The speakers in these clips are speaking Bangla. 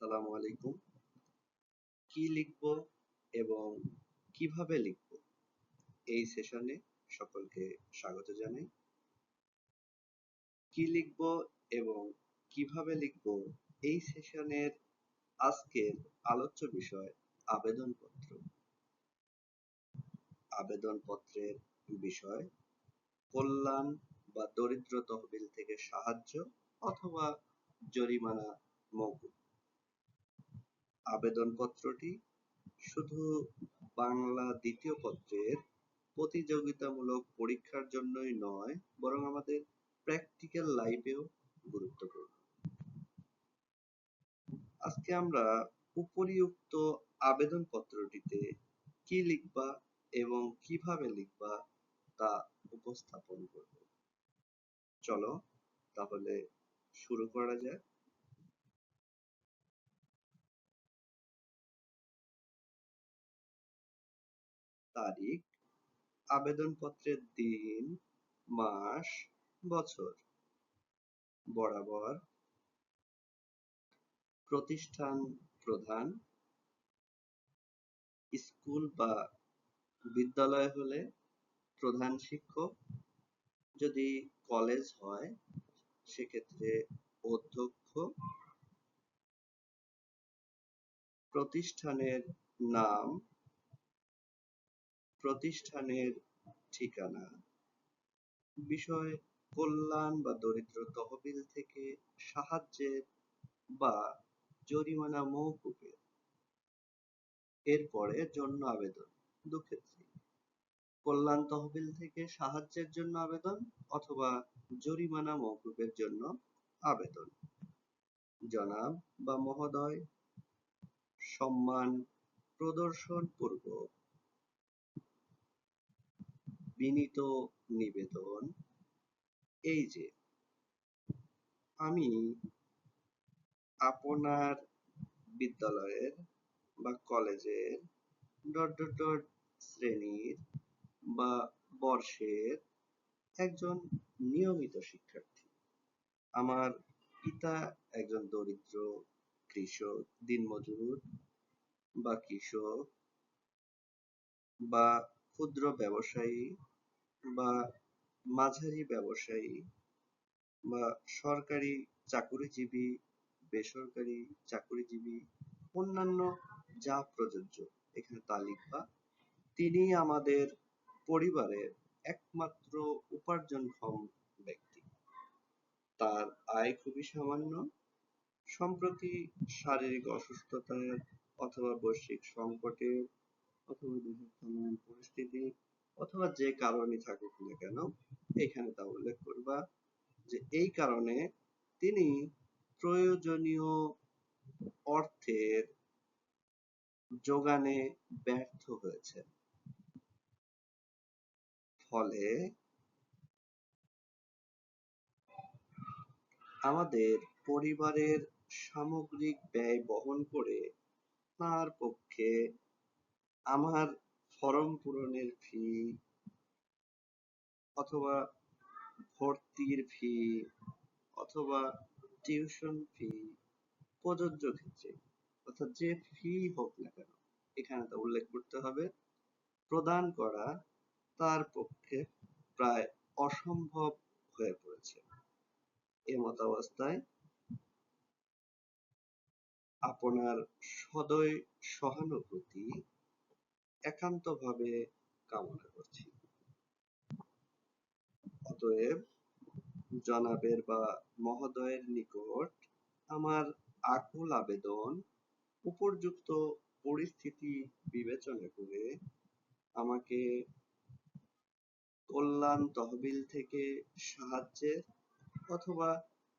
আসসালামু আলাইকুম। কি লিখব এবং কীভাবে লিখব? এই সেশনে সকলকে স্বাগত জানাই। কি লিখব এবং কীভাবে লিখব? এই সেশনের আজকের আলোচ্য বিষয় আবেদনপত্র। আবেদনপত্রের বিষয়, কল্যাণ বা দরিদ্র তহবিল থেকে সাহায্য অথবা জরিমানা মওকুফ। আবেদনপত্রটি শুধু বাংলা দ্বিতীয় পত্রের প্রতিযোগিতামূলক পরীক্ষার জন্যই নয়, বরং আমাদের প্র্যাকটিক্যাল লাইফেও গুরুত্বপূর্ণ। আজকে আমরা উপরিউক্ত আবেদনপত্রটিতে কি লিখবা এবং কীভাবে লিখবা তা উপস্থাপন করব। চলো তাহলে শুরু করা যাক। তারিখ, আবেদনপত্রের দিন, মাস, বছর। বরাবর। প্রতিষ্ঠান প্রধান। স্কুল বা বিদ্যালয় হলে প্রধান শিক্ষক। যদি কলেজ হয়, সেক্ষেত্রে অধ্যক্ষ। প্রতিষ্ঠানের নাম প্রতিষ্ঠানের ঠিকানা। বিষয় কল্যাণ বা দরিদ্র তহবিল থেকে সাহায্যের বা জরিমানা মওকুফের। এরপরে জন্য আবেদন দুক্ষেত্রে কল্যাণ তহবিল থেকে সাহায্যের জন্য আবেদন অথবা জরিমানা মওকুফের জন্য আবেদন। জনাব বা মহোদয়, সম্মান প্রদর্শন পূর্বক বিনীত নিবেদন। এই যে, আমি আপনার বিদ্যালয়ের বা কলেজের ডট ডট ডট শ্রেণির বা বর্ষের একজন নিয়মিত শিক্ষার্থী। আমার পিতা একজন দরিদ্র কৃষক, দিনমজুর বা কৃষক বা ক্ষুদ্র ব্যবসায়ী বা মাঝারি ব্যবসায়ী বা সরকারি চাকুরিজীবী, বেসরকারি চাকুরিজীবী, অন্যান্য যা প্রযোজ্য এখানে তা লিখবা তিনি আমাদের পরিবারের একমাত্র উপার্জনক্ষম ব্যক্তি। তার আয় খুবই সামান্য। সম্প্রতি শারীরিক অসুস্থতার অথবা বৈশ্বিক সংকটের অথবা চলমান পরিস্থিতি অথবা যে কারণে থাকুক না কেন, এখানে তা উল্লেখ করবা যে এই কারণে তিনি প্রয়োজনীয় অর্থের যোগানে ব্যর্থ হয়েছে ফলে আমাদের পরিবারের সামগ্রিক ব্যয় বহন করে তার পক্ষে আমার ফরম পূরণের ফি অথবা ভর্তির ফি অথবা টিউশন ফি প্রযোজ্য ক্ষেত্রে, অর্থাৎ যে ফি হোক না কেন, এখানে তা উল্লেখ করতে হবে, প্রদান করা তার পক্ষে প্রায় অসম্ভব হয়ে পড়েছে। এমতাবস্থায় আপনার সদয় সহানুভূতি একান্তভাবে কামনা করছি। অতএব জনাবের বা মহোদয়ের নিকট আমার আকুল আবেদন, উপর্যুক্ত পরিস্থিতি বিবেচনা করে আমাকে কল্যাণ তহবিল থেকে সাহায্যের অথবা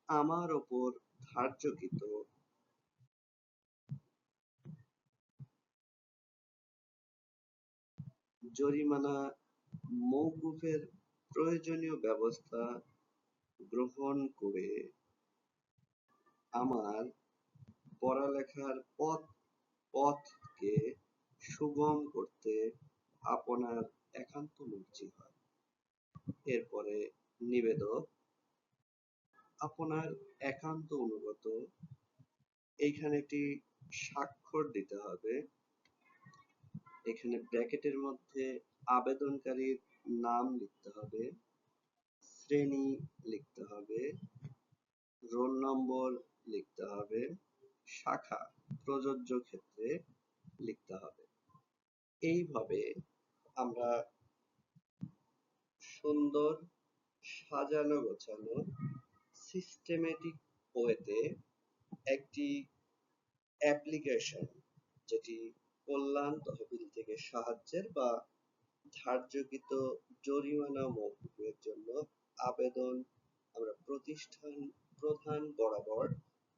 আমার ওপর ধার্যকৃত জরিমানা মওকুফের প্রয়োজনীয় ব্যবস্থা গ্রহণ করে আমার পড়ালেখার পথ, পথকে সুগম করতে আপনার একান্ত মর্জি হয়। এরপরে নিবেদক, আপনার একান্ত অনুগত, এইখানে একটি স্বাক্ষর দিতে হবে। এখানে ব্র্যাকেটের মধ্যে আবেদনকারীর নাম লিখতে হবে, শ্রেণি লিখতে হবে, রোল নম্বর লিখতে হবে, শাখা, প্রযোজ্য ক্ষেত্রে লিখতে হবে। এইভাবে আমরা সুন্দর সাজানো গোছানো সিস্টেমেটিক ওয়েতে একটি অ্যাপ্লিকেশন যেটি কল্যাণ তহবিল থেকে সাহায্যের বা ধার্যকৃত জরিমানা মৌকুফের জন্য আবেদন আমরা প্রতিষ্ঠান প্রধান বরাবর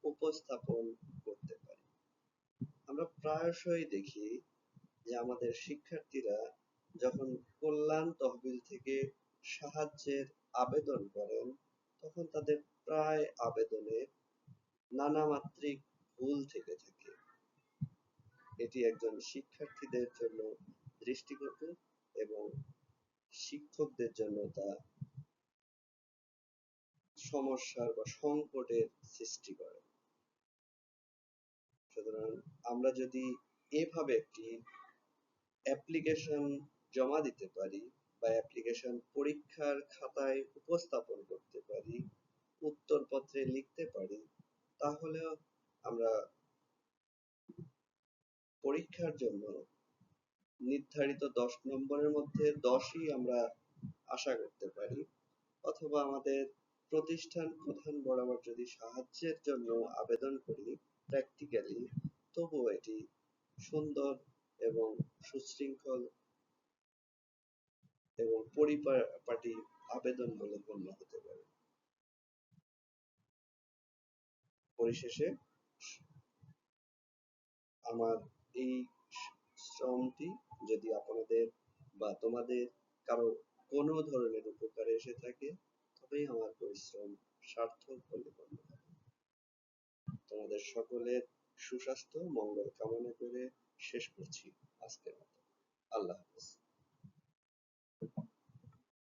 উপস্থাপন করতে পারি। আমরা প্রায়শই দেখি যে আমাদের শিক্ষার্থীরা যখন কল্যাণ তহবিল থেকে সাহায্যের আবেদন করেন, তখন তাদের প্রায় আবেদনে নানামাত্রিক ভুল থেকে থাকে। এটি একজন শিক্ষার্থীদের জন্য দৃষ্টিকটু এবং শিক্ষকদের জন্য তা সমস্যার বা সংকটের সৃষ্টি করে। সুতরাং আমরা যদি এভাবে একটি অ্যাপ্লিকেশন জমা দিতে পারি বা অ্যাপ্লিকেশন পরীক্ষার খাতায় উপস্থাপন করতে পারি, উত্তরপত্রে লিখতে পারি, তাহলেও আমরা পরীক্ষার জন্য। নির্ধারিত দশ নম্বরের মধ্যে দশই আমরা আশা করতে পারি। অথবা আমাদের প্রতিষ্ঠান প্রধান বরাবর যদি সাহায্যের জন্য আবেদন করি প্র্যাকটিক্যালি তবুও এটি সুন্দর এবং সুশৃঙ্খল এবং পরিপাটি আবেদন বলে গণ্য হতে পারে। পরিশেষে, আমার এই শ্রমটি যদি আপনাদের বা তোমাদের কারও কোনো ধরনের উপকারে এসে থাকে, তবেই আমার পরিশ্রম সার্থক বলে গণ্য হবে তোমাদের সকলের সুস্বাস্থ্য, মঙ্গল কামনা করে শেষ করছি আজকের মতো। আল্লাহ হাফেজ।